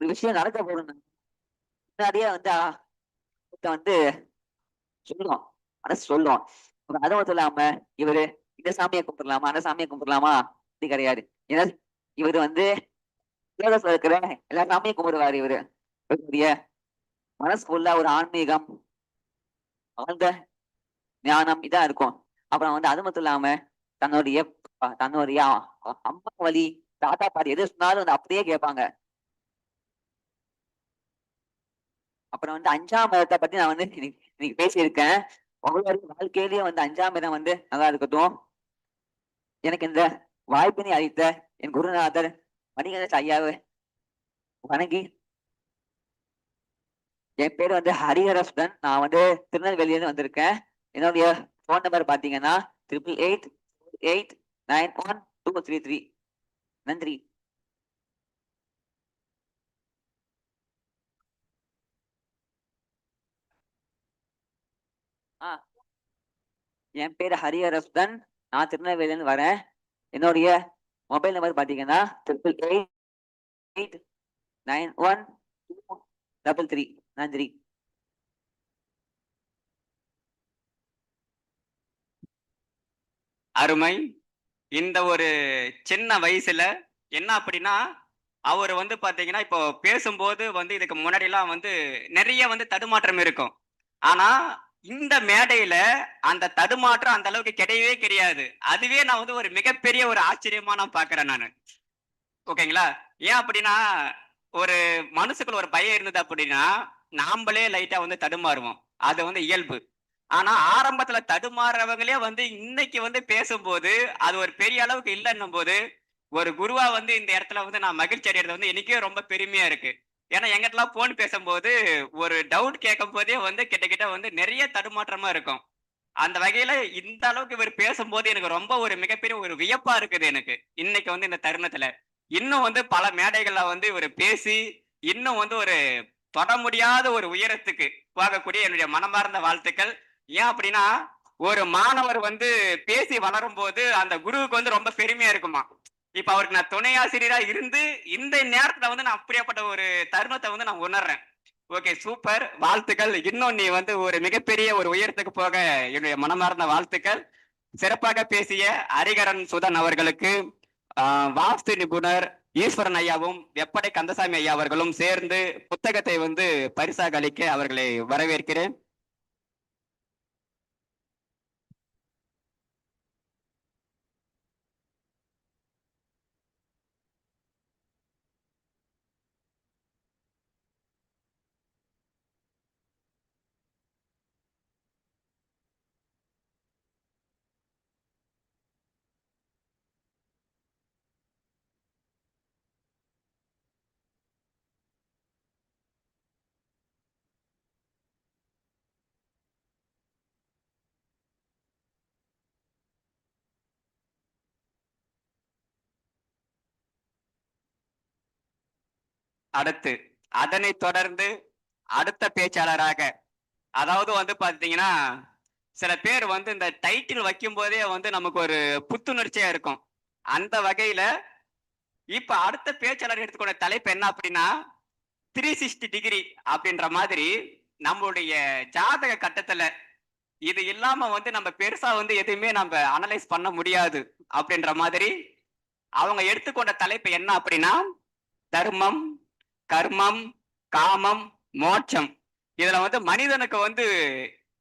ஒரு விஷயம் நடக்க போகுதுன்னு முன்னாடியே வந்து ஆ, வந்து சொல்லுவோம் மனசு சொல்லுவோம் அப்புறம் அது மட்டும் இல்லாம இவரு இந்த சாமியை கும்பிடலாமா? அந்த சாமியை கும்பிடலாமா? அப்படி கிடையாது. ஏன்னா இவரு வந்து உலகத்துல இருக்கிற எல்லா சாமியும் கும்பிடுவாரு இவரு. இவருடைய மனசுக்குள்ள ஒரு ஆன்மீகம் ஆழ்ந்த ஞானம் இதா இருக்கும். அப்புறம் வந்து அது மட்டும் இல்லாம தன்னுடைய தன்னுடைய அம்மா வழி தாத்தா பாட்டி எது சொன்னாலும் வந்து அப்படியே கேட்பாங்க. அப்புறம் வந்து அஞ்சாம் மதத்தை பத்தி நான் வந்து இன்னைக்கு பேசியிருக்கேன். உங்களோட வாழ்க்கையிலேயே வந்து அஞ்சாம் மதம் வந்து நல்லா இருக்கட்டும். எனக்கு இந்த வாய்ப்பினை அளித்த என் குருநாதர் மணிகண்ட ஐயாவை வணங்கி என் பேர் வந்து ஹரிஹரசுதன். நான் வந்து திருநெல்வேலியிலிருந்து வந்திருக்கேன். என்னுடைய ஃபோன் நம்பர் பார்த்தீங்கன்னா triple eight eight nine one two three three நன்றி. என் பேர் ஹரிஹரசுதன் நான் திருநெல்வேலியிலேருந்து வரேன். என்னுடைய மொபைல் நம்பர் பார்த்தீங்கன்னா triple eight eight nine one two double three நன்றி அருமை. இந்த ஒரு சின்ன வயசுல என்ன அப்படின்னா அவர் வந்து பார்த்தீங்கன்னா இப்போ பேசும்போது வந்து இதுக்கு முன்னாடிலாம் வந்து நிறைய வந்து தடுமாற்றம் இருக்கும். ஆனால் இந்த மேடையில அந்த தடுமாற்றம் அந்த அளவுக்கு கிடையவே கிடையாது. அதுவே நான் வந்து ஒரு மிகப்பெரிய ஒரு ஆச்சரியமா நான் பாக்குறேன் நான். ஓகேங்களா? ஏன் அப்படின்னா ஒரு மனசுக்குள்ள ஒரு பயம் இருந்தது அப்படின்னா நாமளே லைட்டா வந்து தடுமாறுவோம். அது வந்து இயல்பு. ஆனா ஆரம்பத்துல தடுமாறுறவங்களே வந்து இன்னைக்கு வந்து பேசும்போது அது ஒரு பெரிய அளவுக்கு இல்லைன்னும் போது ஒரு குருவா வந்து இந்த இடத்துல வந்து நான் மகிழ்ச்சி அடைகிறது வந்து எனக்கே ரொம்ப பெருமையா இருக்கு. ஏன்னா எங்கிட்டலாம் போன் பேசும்போது ஒரு டவுட் கேட்கும் போதே வந்து கிட்ட வந்து நிறைய தடுமாற்றமா இருக்கும். அந்த வகையில இந்த அளவுக்கு இவர் பேசும்போது எனக்கு ரொம்ப ஒரு மிகப்பெரிய ஒரு வியப்பா இருக்குது எனக்கு. இன்னைக்கு வந்து இந்த தருணத்துல. இன்னும் வந்து பல மேடைகள்ல வந்து இவர் பேசி இன்னும் வந்து ஒரு தொட முடியாத ஒரு உயரத்துக்கு போகக்கூடிய என்னுடைய மனமார்ந்த வாழ்த்துக்கள். ஏன் அப்படின்னா ஒரு மாணவர் வந்து பேசி வளரும் போது அந்த குருவுக்கு வந்து ரொம்ப பெருமையா இருக்குமா இப்ப அவருக்கு நான் துணை ஆசிரியரா இருந்து இந்த நேரத்துல வந்து நான் அப்படியாப்பட்ட ஒரு தருணத்தை வந்து நான் உணர்றேன். ஓகே சூப்பர் வாழ்த்துக்கள். இன்னும் நீ வந்து ஒரு மிகப்பெரிய ஒரு உயரத்துக்கு போக என்னுடைய மனமார்ந்த வாழ்த்துக்கள். சிறப்பாக பேசிய ஹரிகரன் சுதன் அவர்களுக்கு ஆஹ், வாஸ்து நிபுணர் ஈஸ்வரன் ஐயாவும் வெப்படை கந்தசாமி ஐயா அவர்களும் சேர்ந்து புத்தகத்தை வந்து பரிசாக அளிக்க அவர்களை வரவேற்கிறேன். அடுத்து அதனை தொடர்ந்து அடுத்த பேச்சாளராக அதாவது வந்து பார்த்தீங்கன்னா சில பேர் வந்து இந்த டைட்டில் வைக்கும் போதே வந்து நமக்கு ஒரு புத்துணர்ச்சியா இருக்கும். அந்த வகையில இப்ப அடுத்த பேச்சாளர் எடுத்துக்கொண்ட தலைப்பு என்ன அப்படின்னா த்ரீ சிக்ஸ்டி டிகிரி அப்படின்ற மாதிரி நம்மளுடைய ஜாதக கட்டத்துல இது இல்லாம வந்து நம்ம பெருசா வந்து எதுவுமே நம்ம அனலைஸ் பண்ண முடியாது அப்படின்ற மாதிரி அவங்க எடுத்துக்கொண்ட தலைப்பு என்ன அப்படின்னா தர்மம் கர்மம் காமம் மோட்சம். இதுல வந்து மனிதனுக்கு வந்து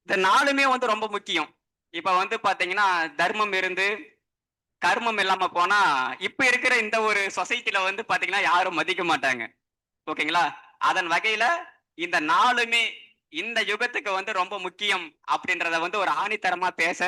இந்த நாலுமே வந்து ரொம்ப முக்கியம். இப்ப வந்து பாத்தீங்கன்னா தர்மம் இருந்து கர்மம் இல்லாம போனா இப்ப இருக்கிற இந்த ஒரு சொசைட்டில வந்து பாத்தீங்கன்னா யாரும் மதிக்க மாட்டாங்க. ஓகேங்களா? அதன் வகையில இந்த நாலுமே இந்த யுகத்துக்கு வந்து ரொம்ப முக்கியம் அப்படின்றத வந்து ஒரு ஆணித்தரமா பேச